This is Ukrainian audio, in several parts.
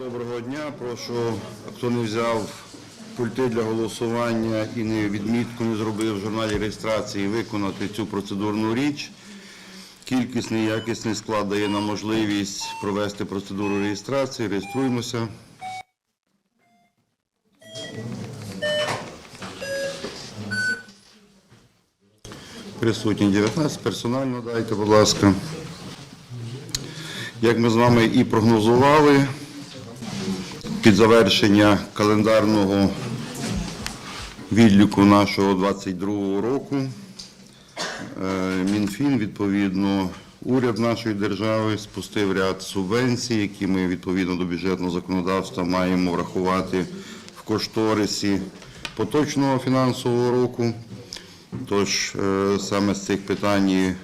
доброго дня. Прошу, хто не взяв пульти для голосування і не відмітку не зробив в журналі реєстрації, виконати цю процедурну річ. Кількісний якісний склад дає нам можливість провести процедуру реєстрації. Реєструємося. Присутні 19. Персонально дайте, будь ласка. Як ми з вами і прогнозували, під завершення календарного відліку нашого 22 року е, Мінфін, відповідно, уряд нашої держави спустив ряд субвенцій, які ми відповідно до бюджетного законодавства маємо врахувати в кошторисі поточного фінансового року. Тож е, саме з цих питань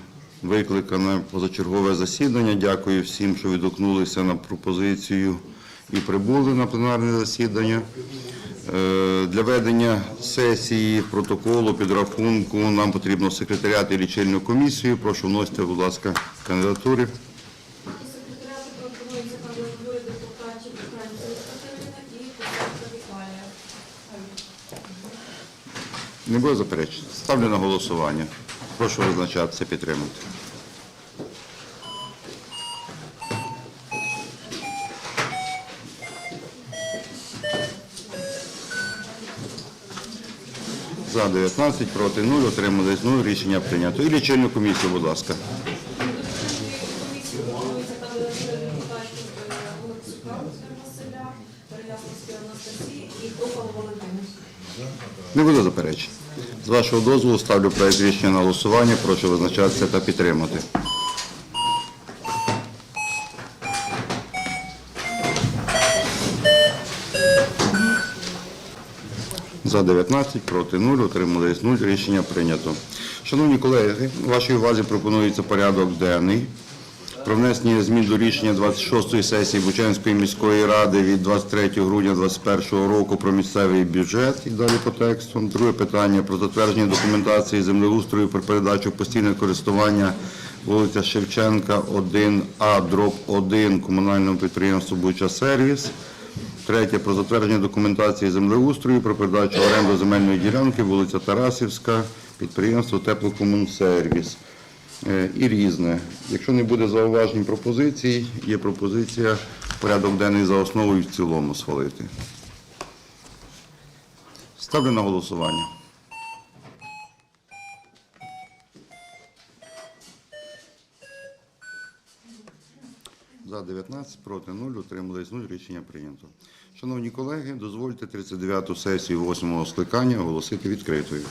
викликане позачергове засідання. Дякую всім, що відгукнулися на пропозицію і прибули на пленарне засідання. Е, Для ведення сесії, протоколу, підрахунку нам потрібно секретаріат і лічильну комісію. Прошу вносити, будь ласка, кандидатури. Не буде заперечень? Ставлю на голосування. Прошу визначатися, підтримати. За 19, проти 0, отримались 0, рішення прийнято. І лічильну комісію, будь ласка. Не буде заперечень. З вашого дозволу ставлю проект рішення на голосування. Прошу визначатися та підтримати. За 19, проти 0, утримались 0. Рішення прийнято. Шановні колеги, вашій увазі пропонується порядок денний про внесення змін до рішення 26-ї сесії Бучанської міської ради від 23 грудня 2021 року про місцевий бюджет і далі по тексту. Друге питання про затвердження документації землеустрою про передачу постійне користування вулиця Шевченка 1А, дроб 1 комунальному підприємству Буча Сервіс. Третє про затвердження документації землеустрою про передачу оренду земельної ділянки вулиця Тарасівська, підприємство Теплокомунсервіс. Е, І різне. Якщо не буде зауважень пропозицій, є пропозиція порядок денний за основу і в цілому схвалити. Ставлю на голосування. За 19, проти 0, утримались 0, рішення прийнято. Шановні колеги, дозвольте 39-ту сесію 8-го скликання оголосити відкритою.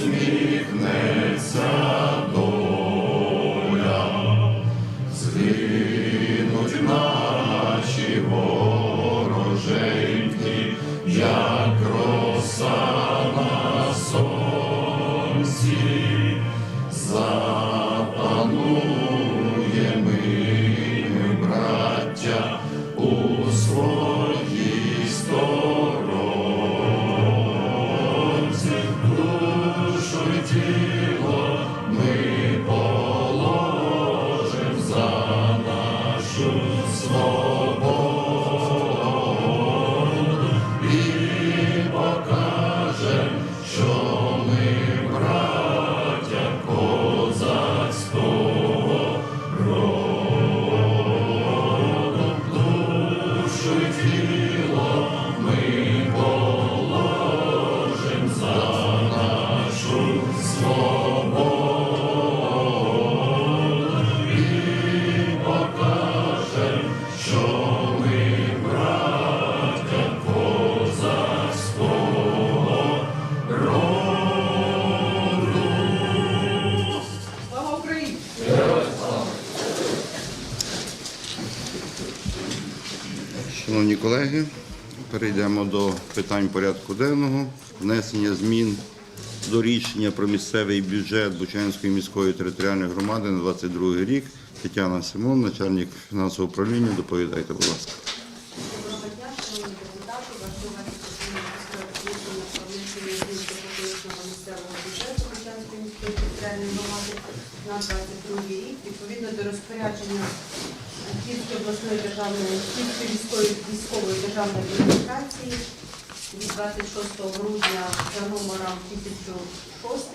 Слава Шановні колеги, перейдемо до питань порядку денного. Внесення змін до рішення про місцевий бюджет Бучанської міської територіальної громади на 22 рік. Тетяна Симон, начальник фінансового управління. Доповідайте, будь ласка. Доброго дня, шановні депутати. Вашу увагу пропоную поставити рішення про внесення змін до поточного місцевого бюджету Бучанської міської територіальної громади на 22 рік. Відповідно до розпорядження Київської обласної державної Київської міської військової державної адміністрації від 26 грудня за номером 1006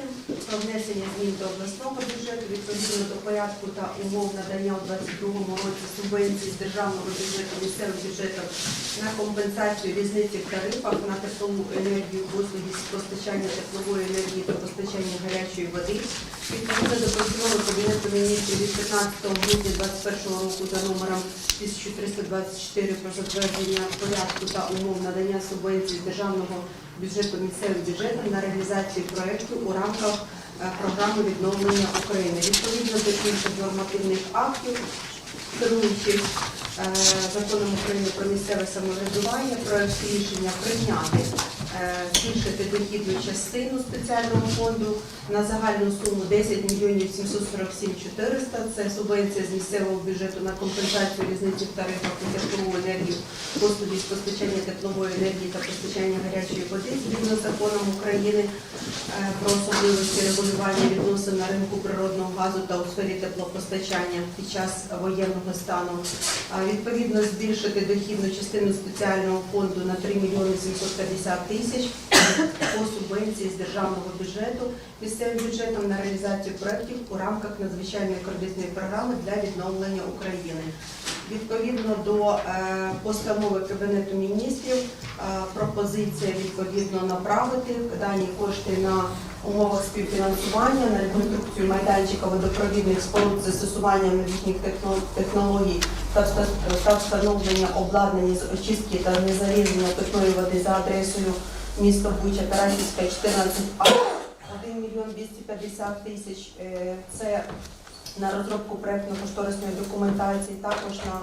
про внесення змін до обласного бюджету відповідно до порядку та умов надання у 2022 році субвенцій з державного бюджету місцевим бюджетом на компенсацію різниці в тарифах на теплову енергію, послуги з постачання теплової енергії та постачання гарячої води. Відповідно до постанови Кабінету міністрів від 15 грудня 2021 року за номером 1324 про затвердження порядку та умов надання субвенцій державного бюджету місцевим бюджетом на реалізацію проєкту у рамках е, програми відновлення України. Відповідно до інших нормативних актів, керуючись е, законом України про місцеве самоврядування, проєкт рішення прийняти, збільшити дохідну частину спеціального фонду на загальну суму 10 мільйонів 747 400. Це субвенція з місцевого бюджету на компенсацію різниці в тарифах на теплову енергію, послуги з постачання теплової енергії та постачання гарячої води згідно законом України е, про особливості регулювання відносин на ринку природного газу та у сфері теплопостачання під час воєнного стану. Відповідно, збільшити дохідну частину спеціального фонду на 3 мільйони 750 тисяч по субвенції з державного бюджету місцевим бюджетом на реалізацію проєктів у рамках надзвичайної кредитної програми для відновлення України. Відповідно до е, постанови Кабінету міністрів, е, пропозиція відповідно направити дані кошти на умовах співфінансування на реконструкцію майданчика водопровідних споруд з застосуванням новітніх технологій та встановлення обладнання з очистки та незарізання питної води за адресою місто Буча, Тарасівська, 14А, 1 мільйон 250 тисяч. Е, Це на розробку проєктно-кошторисної документації, також на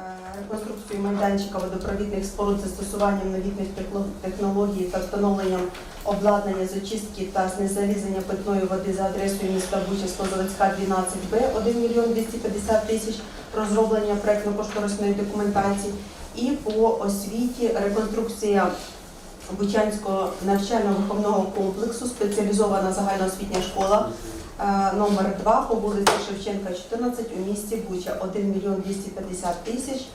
е, реконструкцію майданчика водопровідних споруд застосуванням новітніх техно- технологій та встановленням обладнання з очистки та знезалізання питної води за адресою міста Буча, Слозовецька, 12Б, 1 мільйон 250 тисяч, розроблення проєктно-кошторисної документації. І по освіті реконструкція Бучанського навчально-виховного комплексу, спеціалізована загальноосвітня школа е, номер 2 по вулиці Шевченка, 14 у місті Буча, 1 мільйон 250 тисяч.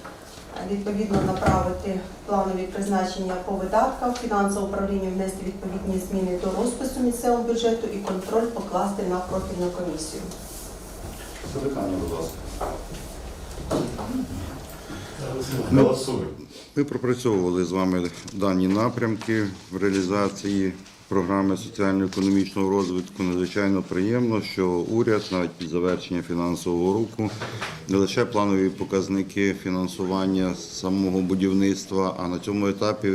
Відповідно направити планові призначення по видатках, фінансове управління внести відповідні зміни до розпису місцевого бюджету і контроль покласти на профільну комісію. Запитання, будь ласка. Голосуй. Ми пропрацьовували з вами дані напрямки в реалізації програми соціально-економічного розвитку. Надзвичайно приємно, що уряд навіть під завершення фінансового року не лише планові показники фінансування самого будівництва, а на цьому етапі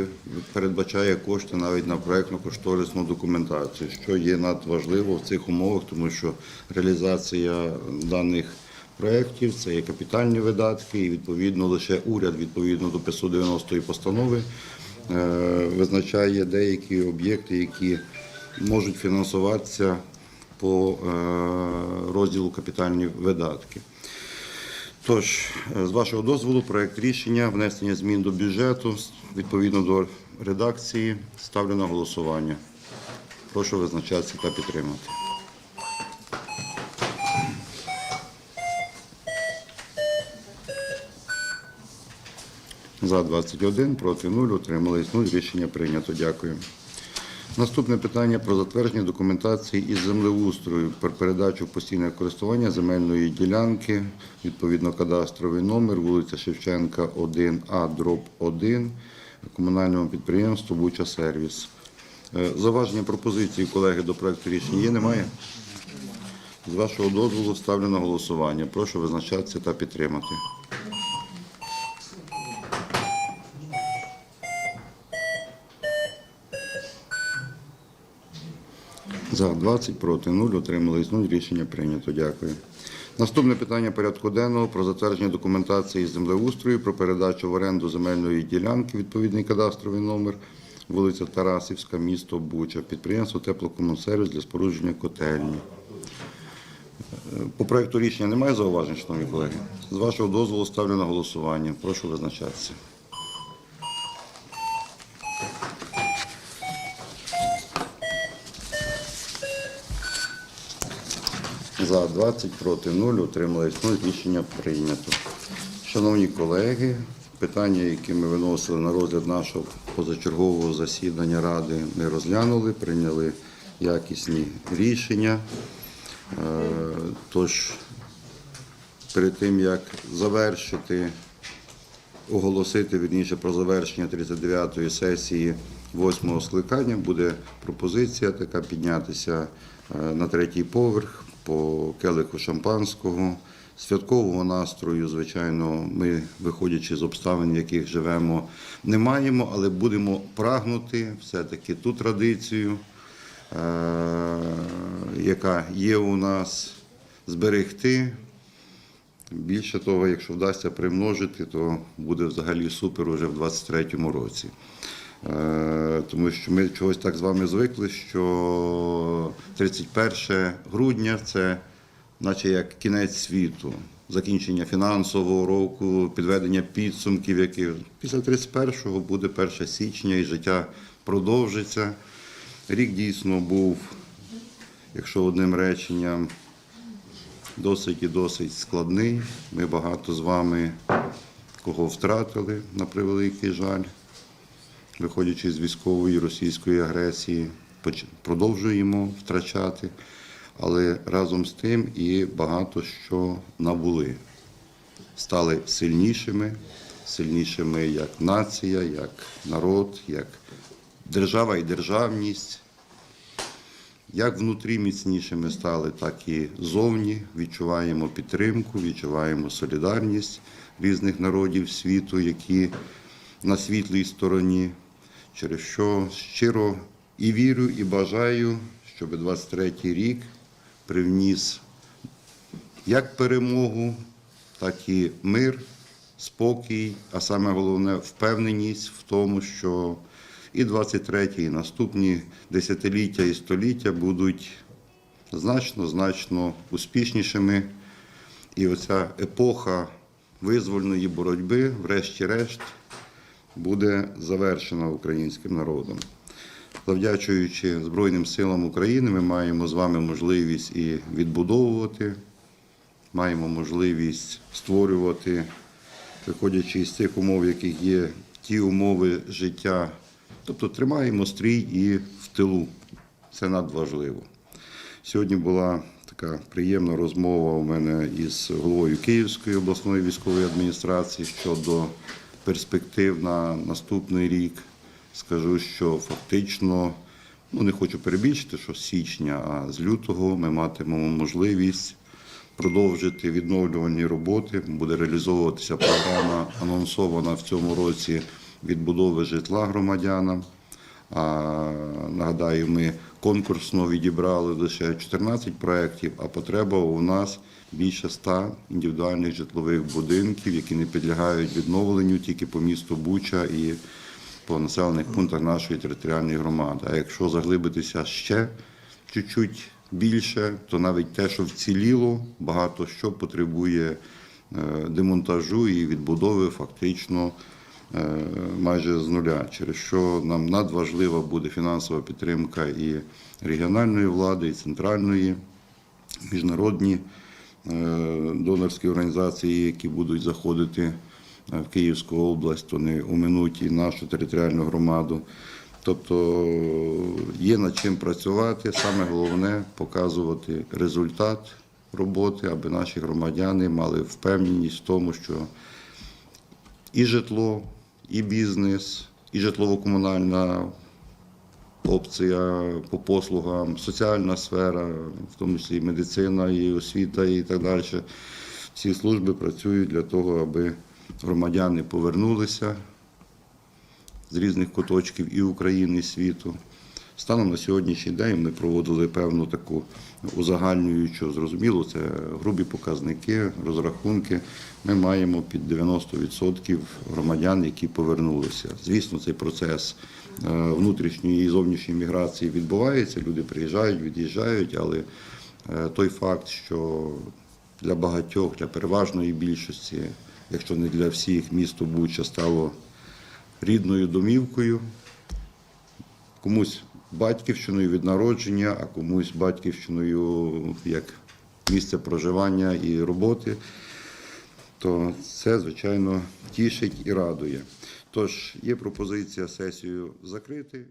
передбачає кошти навіть на проєктно-кошторисну документацію, що є надважливо в цих умовах, тому що реалізація даних проєктів, це є капітальні видатки, і відповідно лише уряд, відповідно до 590 постанови, е, визначає деякі об'єкти, які можуть фінансуватися по е, розділу капітальні видатки. Тож, е, з вашого дозволу, проект рішення внесення змін до бюджету відповідно до редакції ставлю на голосування. Прошу визначатися та підтримати. За 21, проти 0, утримались 0. Рішення прийнято. Дякую. Наступне питання про затвердження документації із землеустрою про передачу в постійне користування земельної ділянки, відповідно кадастровий номер, вулиця Шевченка, 1А, дроб 1, комунальному підприємству Буча Сервіс. Е, Заваження пропозиції колеги до проекту рішення є, немає? З вашого дозволу ставлю на голосування. Прошу визначатися та підтримати. За 20, проти 0, утримались 0. Рішення прийнято. Дякую. Наступне питання порядку денного про затвердження документації землеустрою про передачу в оренду земельної ділянки, відповідний кадастровий номер, вулиця Тарасівська, місто Буча, підприємство Теплокомунсервіс для спорудження котельні. По проекту рішення немає зауважень, шановні колеги? З вашого дозволу ставлю на голосування. Прошу визначатися. За 20, проти 0, утримались 0. Рішення прийнято. Шановні колеги, питання, які ми виносили на розгляд нашого позачергового засідання Ради, ми розглянули, прийняли якісні рішення. Е, Тож, перед тим як завершити, оголосити вірніше про завершення 39-ї сесії 8-го скликання, буде пропозиція така піднятися е, на третій поверх по келиху шампанського. Святкового настрою, звичайно, ми, виходячи з обставин, в яких живемо, не маємо, але будемо прагнути все-таки ту традицію, е, яка є у нас, зберегти. Більше того, якщо вдасться примножити, то буде взагалі супер уже в 23-му році. Е, Тому що ми чогось так з вами звикли, що 31 грудня це наче як кінець світу, закінчення фінансового року, підведення підсумків, які після 31-го буде 1 січня і життя продовжиться. Рік дійсно був, якщо одним реченням, досить і досить складний. Ми багато з вами кого втратили на превеликий жаль, виходячи з військової російської агресії, продовжуємо втрачати, але разом з тим і багато що набули. Стали сильнішими, сильнішими як нація, як народ, як держава і державність. Як внутрі міцнішими стали, так і зовні відчуваємо підтримку, відчуваємо солідарність різних народів світу, які на світлій стороні, через що щиро і вірю, і бажаю, щоб 23-й рік привніс як перемогу, так і мир, спокій, а саме головне впевненість в тому, що і 23, і наступні десятиліття і століття будуть значно, значно успішнішими. І оця епоха визвольної боротьби, врешті-решт, буде завершена українським народом. Завдячуючи Збройним силам України, ми маємо з вами можливість і відбудовувати, маємо можливість створювати, виходячи з тих умов, яких є ті умови життя. Тобто тримаємо стрій і в тилу. Це надважливо. Сьогодні була така приємна розмова у мене із головою Київської обласної військової адміністрації щодо перспектив на наступний рік. Скажу, що фактично, ну не хочу перебільшити, що з січня, а з лютого ми матимемо можливість продовжити відновлювальні роботи. Буде реалізовуватися програма, анонсована в цьому році відбудови житла громадянам. А, нагадаю, ми конкурсно відібрали лише 14 проєктів, а потреба у нас більше 100 індивідуальних житлових будинків, які не підлягають відновленню тільки по місту Буча і по населених пунктах нашої територіальної громади. А якщо заглибитися ще чуть-чуть більше, то навіть те, що вціліло, багато що потребує е, демонтажу і відбудови фактично е, майже з нуля, через що нам надважлива буде фінансова підтримка і регіональної влади, і центральної, міжнародні донорські організації, які будуть заходити е, в Київську область, вони оминуть і нашу територіальну громаду. Тобто є над чим працювати. Саме головне показувати результат роботи, аби наші громадяни мали впевненість в тому, що і житло, і бізнес, і житлово-комунальна опція по послугам, соціальна сфера, в тому числі і медицина, і освіта, і так далі. Ці служби працюють для того, аби громадяни повернулися з різних куточків і України, і світу, Станом на сьогоднішній день ми проводили певну таку узагальнюючу, зрозуміло, це грубі показники, розрахунки. Ми маємо під 90% громадян, які повернулися. Звісно, цей процес внутрішньої і зовнішньої міграції відбувається. Люди приїжджають, від'їжджають, але е, той факт, що для багатьох, для переважної більшості, якщо не для всіх, місто Буча стало рідною домівкою, комусь батьківщиною від народження, а комусь батьківщиною як місце проживання і роботи, то це, звичайно, тішить і радує. Тож є пропозиція сесію закрити.